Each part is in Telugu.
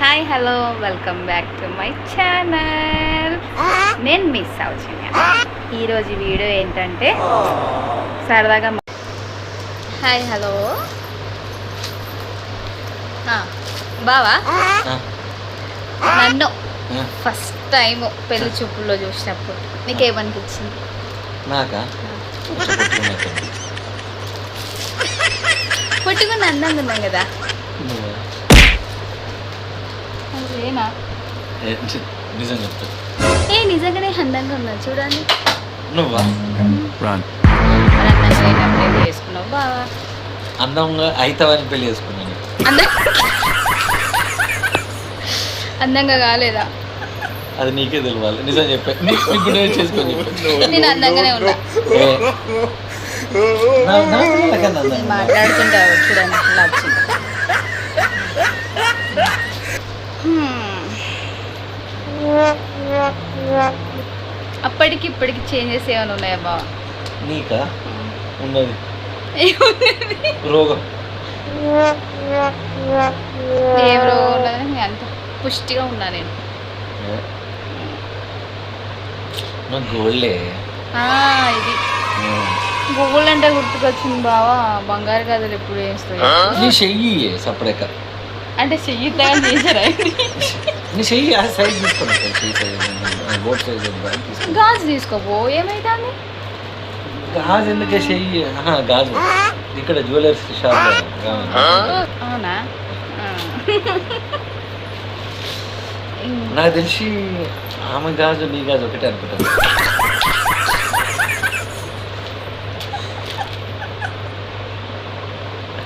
Hi hello welcome back to my channel నేను మిస్ అవుతుంది ఈరోజు వీడియో ఏంటంటే సరదాగా హాయ్ హలో ఆ, బావా? నన్ను ఫస్ట్ టైం పెళ్ళి చూపుల్లో చూసినప్పుడు నీకేమనిపించింది నాకా? పుట్టుకుని అందంగా ఉన్నాం కదా. అదేనా నిజం చెప్తా. ఏ నిజంగానే అందంగా ఉన్నా చూడండి. నువ్వా? ఏం చేసుకున్నావు? బావా అందంగా అయితావని పెళ్ళి చేసుకున్నాను అంద అందంగా కాలేదా? అది నీకే తెలియాలి నిజం చెప్పా. ఇప్పుడు నేను చేసుకొని చెప్పా నేను అందంగానే ఉన్నా. మాట్లాడుతుంటావు చూడండి అప్పటికి ఇప్పటికి చేంజెస్ ఏమైనా ఉన్నాయా బావ? నీకా? ఉన్నది. రోగం. ఏం రోగం ఉన్నది? అంత పుష్టిగా ఉన్నా నేను. గోల్డే. ఇది. గూగుల్ అంటే గుర్తుకొచ్చింది బావా. బంగారు కథలు ఎప్పుడు వేస్తాయి నీ చెయ్యి సపరేక అంటే చెయ్యి తయారు చేశారా? నీ చెయ్యి ఆ సైజ్ తీసుకున్నా చెయ్యి సైజ్ బోట్ సైజ్ తీసుకున్నా గాజు తీసుకోపో ఏమైతుంది? గాజు ఎందుకే చెయ్యి? గాజు. ఇక్కడ జ్యువెలర్స్ షాప్ అవునా? ఆ. నాకు తెలిసి ఆమె గాజు నీ గాజు ఒకటే అనుకుంటాను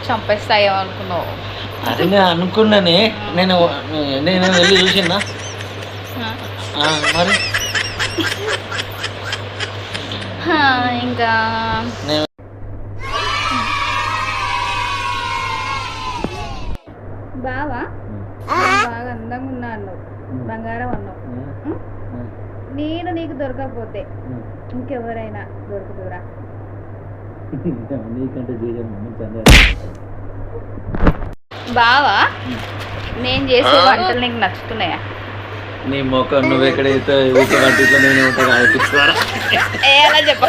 చంపేస్తాయో అనుకున్నావు. అది నేను అనుకున్నానే. నేను నేను వెళ్ళి చూసినా. ఆ. మరి? ఇంకా. బావా? బాగా అందంగా ఉన్నా అన్నావు బంగారం అన్నావు? నేను నీకు దొరకకపోతే ఇంకెవరైనా దొరుకుతురా? నీకంటే చేయడం బావా నేను చేసే వంటలు నీకు నచ్చుతున్నాయా? నీ మొక్క నువ్వు ఎక్కడైతే కంటిలో నేను ఉంటాను అలా చెప్ప